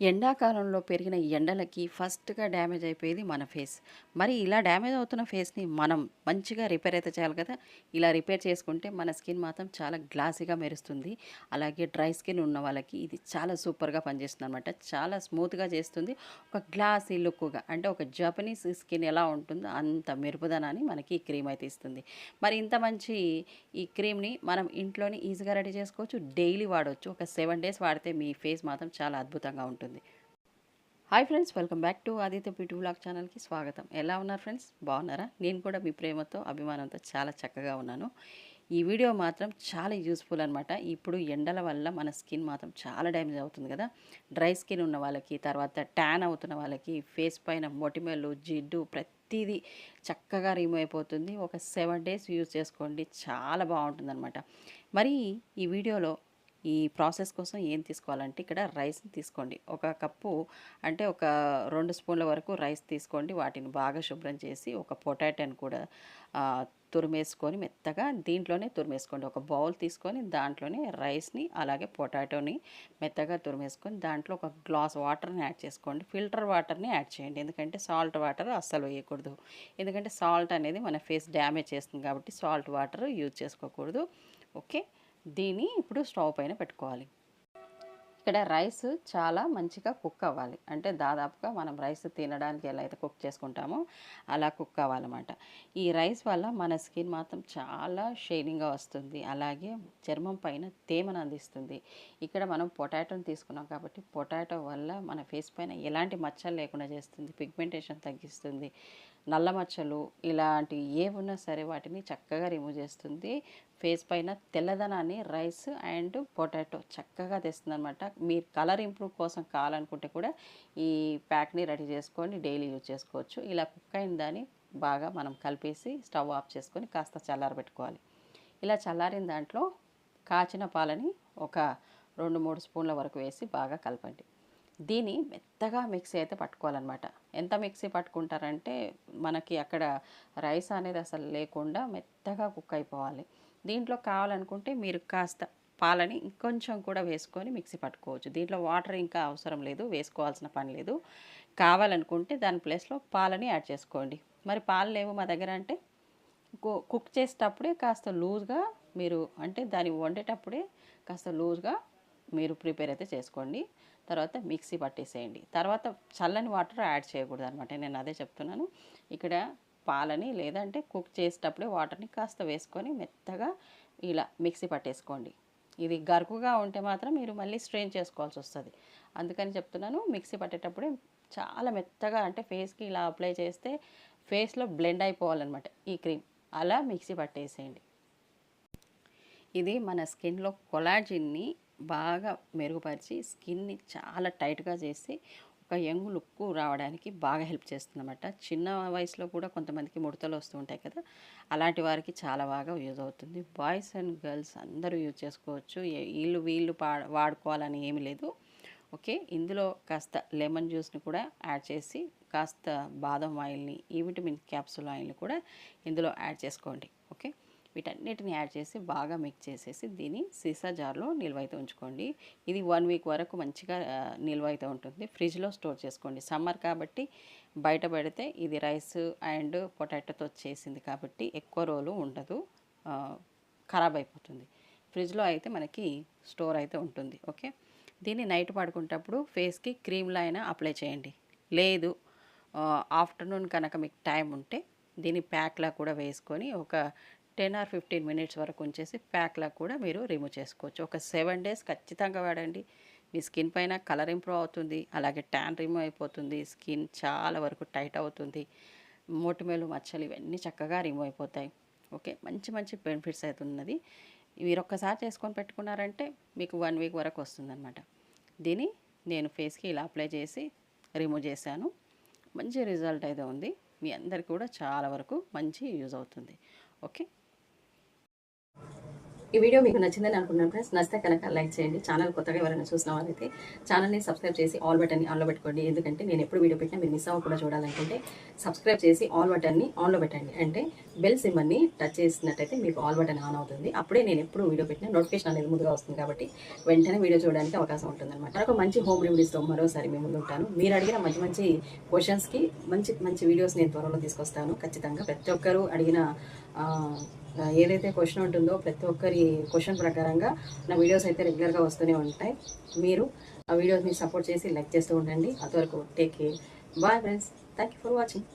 ఎండాకాలంలో పెరిగిన ఎండలకి ఫస్ట్‌గా డ్యామేజ్ అయిపోయేది మన ఫేస్. మరి ఇలా డ్యామేజ్ అవుతున్న ఫేస్‌ని మనం మంచిగా రిపేర్ అయితే చేయాలి కదా! ఇలా రిపేర్ చేసుకుంటే మన స్కిన్ మాత్రం చాలా గ్లాసీగా మెరుస్తుంది. అలాగే డ్రై స్కిన్ ఉన్న వాళ్ళకి ఇది చాలా సూపర్‌గా పనిచేస్తుందనమాట. చాలా స్మూత్‌గా చేస్తుంది. ఒక గ్లాసీ లుక్‌గా అంటే ఒక జపనీస్ స్కిన్ ఎలా ఉంటుందో అంత మెరుపుదనాన్ని మనకి ఈ క్రీమ్ అయితే ఇస్తుంది. మరి ఇంత మంచి ఈ క్రీమ్‌ని మనం ఇంట్లోనే ఈజీగా రెడీ చేసుకోవచ్చు. డైలీ వాడొచ్చు. ఒక సెవెన్ డేస్ వాడితే మీ ఫేస్ మాత్రం చాలా అద్భుతంగా ఉంటుంది. Hi friends welcome back to Aditya beauty blog ఛానల్‌కి స్వాగతం. ఎలా ఉన్నారు ఫ్రెండ్స్? బాగున్నారా? నేను కూడా మీ ప్రేమతో, అభిమానంతో చాలా చక్కగా ఉన్నాను. ఈ వీడియో మాత్రం చాలా యూస్ఫుల్ అనమాట. ఇప్పుడు ఎండల వల్ల మన స్కిన్ మాత్రం చాలా డ్యామేజ్ అవుతుంది కదా! డ్రై స్కిన్ ఉన్న వాళ్ళకి, తర్వాత ట్యాన్ అవుతున్న వాళ్ళకి, ఫేస్ పైన మొటిమలు, జిడ్డు ప్రతిదీ చక్కగా రిమూవ్ అయిపోతుంది. ఒక సెవెన్ డేస్ యూజ్ చేసుకోండి. చాలా బాగుంటుందనమాట. మరి ఈ వీడియోలో ఈ ప్రాసెస్ కోసం ఏం తీసుకోవాలంటే ఇక్కడ రైస్‌ని తీసుకోండి. ఒక కప్పు అంటే ఒక రెండు స్పూన్ల వరకు రైస్ తీసుకోండి. వాటిని బాగా శుభ్రం చేసి ఒక పొటాటోని కూడా తురిమేసుకొని మెత్తగా దీంట్లోనే తురిమేసుకోండి. ఒక బౌల్ తీసుకొని దాంట్లోనే రైస్‌ని అలాగే పొటాటోని మెత్తగా తురిమేసుకొని దాంట్లో ఒక గ్లాస్ వాటర్‌ని యాడ్ చేసుకోండి. ఫిల్టర్ వాటర్‌ని యాడ్ చేయండి. ఎందుకంటే సాల్ట్ వాటర్ అస్సలు వేయకూడదు. ఎందుకంటే సాల్ట్ అనేది మన ఫేస్ డ్యామేజ్ చేస్తుంది కాబట్టి సాల్ట్ వాటర్ యూజ్ చేసుకోకూడదు. ఓకే. దీన్ని ఇప్పుడు స్టవ్ పైన పెట్టుకోవాలి. ఇక్కడ రైస్ చాలా మంచిగా కుక్ అవ్వాలి. అంటే దాదాపుగా మనం రైస్ తినడానికి ఎలా అయితే కుక్ చేసుకుంటామో అలా కుక్ అవ్వాలన్నమాట. ఈ రైస్ వల్ల మన స్కిన్ మాత్రం చాలా షైనింగ్‌గా వస్తుంది. అలాగే చర్మం పైన తేమను అందిస్తుంది. ఇక్కడ మనం పొటాటోని తీసుకున్నాం కాబట్టి పొటాటో వల్ల మన ఫేస్ పైన ఎలాంటి మచ్చలు లేకుండా చేస్తుంది. పిగ్మెంటేషన్ తగ్గిస్తుంది. నల్ల మచ్చలు ఇలాంటివి ఏమున్నా సరే వాటిని చక్కగా రిమూవ్ చేస్తుంది. ఫేస్ పైన తెల్లదనాన్ని రైస్ అండ్ పొటాటో చక్కగా తెస్తుంది అనమాట మీరు కలర్ ఇంప్రూవ్ కోసం కావాలనుకుంటే కూడా ఈ ప్యాక్‌ని రెడీ చేసుకొని డైలీ యూజ్ చేసుకోవచ్చు. ఇలా కుక్ అయిన దాన్ని బాగా మనం కలిపేసి స్టవ్ ఆఫ్ చేసుకొని కాస్త చల్లారబెట్టుకోవాలి. ఇలా చల్లారిన దాంట్లో కాచిన పాలని ఒక 2, 3 స్పూన్ల వరకు వేసి బాగా కలపండి. దీన్ని మెత్తగా మిక్సీ అయితే పట్టుకోవాలన్నమాట. ఎంత మిక్సీ పట్టుకుంటారంటే మనకి అక్కడ రైస్ అనేది అసలు లేకుండా మెత్తగా కుక్ అయిపోవాలి. దీంట్లో కావాలనుకుంటే మీరు కాస్త పాలని ఇంకొంచెం కూడా వేసుకొని మిక్సీ పట్టుకోవచ్చు. దీంట్లో వాటర్ ఇంకా అవసరం లేదు. వేసుకోవాల్సిన పని లేదు. కావాలనుకుంటే దాని ప్లేస్‌లో పాలని యాడ్ చేసుకోండి. మరి పాలు లేవు మా దగ్గర అంటే కుక్ చేసేటప్పుడే కాస్త లూజ్‌గా మీరు అంటే దాన్ని వండేటప్పుడే కాస్త లూజ్‌గా మీరు ప్రిపేర్ అయితే చేసుకోండి. తర్వాత మిక్సీ పట్టేసేయండి. తర్వాత చల్లని వాటర్ యాడ్ చేయకూడదు అనమాట నేను అదే చెప్తున్నాను. ఇక్కడ పాలని లేదంటే కుక్ చేసేటప్పుడే వాటర్‌ని కాస్త వేసుకొని మెత్తగా ఇలా మిక్సీ పట్టేసుకోండి. ఇది గరుకుగా ఉంటే మాత్రం మీరు మళ్ళీ స్ట్రెయిన్ చేసుకోవాల్సొస్తది. అందుకని చెప్తున్నాను మిక్సీ పట్టేటప్పుడే చాలా మెత్తగా అంటే ఫేస్‌కి ఇలా అప్లై చేస్తే ఫేస్‌లో బ్లెండ్ అయిపోవాలన్నమాట ఈ క్రీమ్. అలా మిక్సీ పట్టేసేయండి. ఇది మన స్కిన్‌లో కొలాజిన్‌ని బాగా మెరుగుపరిచి స్కిన్‌ని చాలా టైట్‌గా చేసి ఒక యంగ్ లుక్ రావడానికి బాగా హెల్ప్ చేస్తుందన్నమాట. చిన్న వయసులో కూడా కొంతమందికి ముడతలు వస్తూ ఉంటాయి కదా! అలాంటి వారికి చాలా బాగా యూజ్ అవుతుంది. బాయ్స్ అండ్ గర్ల్స్ అందరూ యూజ్ చేసుకోవచ్చు. వీళ్ళు వీళ్ళు వాడుకోవాలని ఏమీ లేదు. ఓకే. ఇందులో కాస్త లెమన్ జ్యూస్‌ని కూడా యాడ్ చేసి కాస్త బాదం ఆయిల్‌ని, ఈ విటమిన్ క్యాప్సూల్ ఆయిల్‌ని కూడా ఇందులో యాడ్ చేసుకోండి. వీటన్నిటిని యాడ్ చేసి బాగా మిక్స్ చేసేసి దీన్ని సీసా జార్‌లో నిల్వైతే ఉంచుకోండి. ఇది వన్ వీక్ వరకు మంచిగా నిల్వైతే ఉంటుంది. ఫ్రిడ్జ్‌లో స్టోర్ చేసుకోండి. సమ్మర్ కాబట్టి బయట పెడితే ఇది రైస్ అండ్ పొటాటోతో చేసింది కాబట్టి ఎక్కువ రోజులు ఉండదు. ఖరాబ్ అయిపోతుంది. ఫ్రిడ్జ్‌లో అయితే మనకి స్టోర్ అయితే ఉంటుంది. ఓకే. దీన్ని నైట్ పడుకునేటప్పుడు ఫేస్‌కి క్రీమ్లో అయినా అప్లై చేయండి. లేదు ఆఫ్టర్‌నూన్ కనుక మీకు టైం ఉంటే దీన్ని ప్యాక్‌లా కూడా వేసుకొని ఒక 10 ఆర్ 15 మినిట్స్ వరకు ఉంచేసి ప్యాక్‌లా కూడా మీరు రిమూవ్ చేసుకోవచ్చు. ఒక సెవెన్ డేస్ ఖచ్చితంగా వాడండి. మీ స్కిన్ పైన కలర్ ఇంప్రూవ్ అవుతుంది. అలాగే ట్యాన్ రిమూవ్ అయిపోతుంది. స్కిన్ చాలా వరకు టైట్ అవుతుంది. మొటిమలు, మచ్చలు ఇవన్నీ చక్కగా రిమూవ్ అయిపోతాయి. ఓకే. మంచి మంచి బెనిఫిట్స్ అయితే ఉన్నది. మీరు ఒక్కసారి చేసుకొని పెట్టుకున్నారంటే మీకు వన్ వీక్ వరకు వస్తుందన్నమాట. దీన్ని నేను ఫేస్‌కి ఇలా అప్లై చేసి రిమూవ్ చేశాను. మంచి రిజల్ట్ అయితే ఉంది. మీ అందరికీ కూడా చాలా వరకు మంచి యూజ్ అవుతుంది. ఓకే. ఈ వీడియో మీకు నచ్చిందని అనుకుంటున్నాను ఫ్రెండ్స్ నచ్చితే కనుక లైక్ చేయండి. ఛానల్ కొత్తగా ఎవరైనా చూసిన వాళ్ళైతే ఛానల్ని సబ్స్క్రైబ్ చేసి ఆల్ బటన్ని ఆన్లో పెట్టుకోండి. ఎందుకంటే నేను ఎప్పుడు వీడియో పెట్టినా మీరు మిస్ అవ్వకుండా చూడాలనుకుంటే సబ్స్క్రైబ్ చేసి ఆల్ బటన్ని ఆన్లో పెట్టండి. అంటే బెల్ సిమ్మర్ని టచ్ చేసినట్టయితే మీకు ఆల్ బటన్ ఆన్ అవుతుంది. అప్పుడే నేను ఎప్పుడు వీడియో పెట్టినా నోటిఫికేషన్ అనేది ముందుగా వస్తుంది కాబట్టి వెంటనే వీడియో చూడడానికి అవకాశం ఉంటుంది అనమాట మరొక మంచి హోమ్ రెమెడీస్తో మరోసారి మేము ముందు ఉంటాను. మీరు అడిగిన మంచి మంచి క్వశ్చన్స్కి మంచి మంచి వీడియోస్ నేను త్వరలో తీసుకొస్తాను. ఖచ్చితంగా ప్రతి ఒక్కరూ అడిగిన ఏదైతే క్వశ్చన్ ఉంటుందో ప్రతి ఒక్కరి క్వశ్చన్ ప్రకారంగా నా వీడియోస్ అయితే రెగ్యులర్గా వస్తూనే ఉంటాయి. మీరు ఆ వీడియోస్ని సపోర్ట్ చేసి లైక్ చేస్తూ ఉండండి. అంతవరకు take care bye friends thank you for watching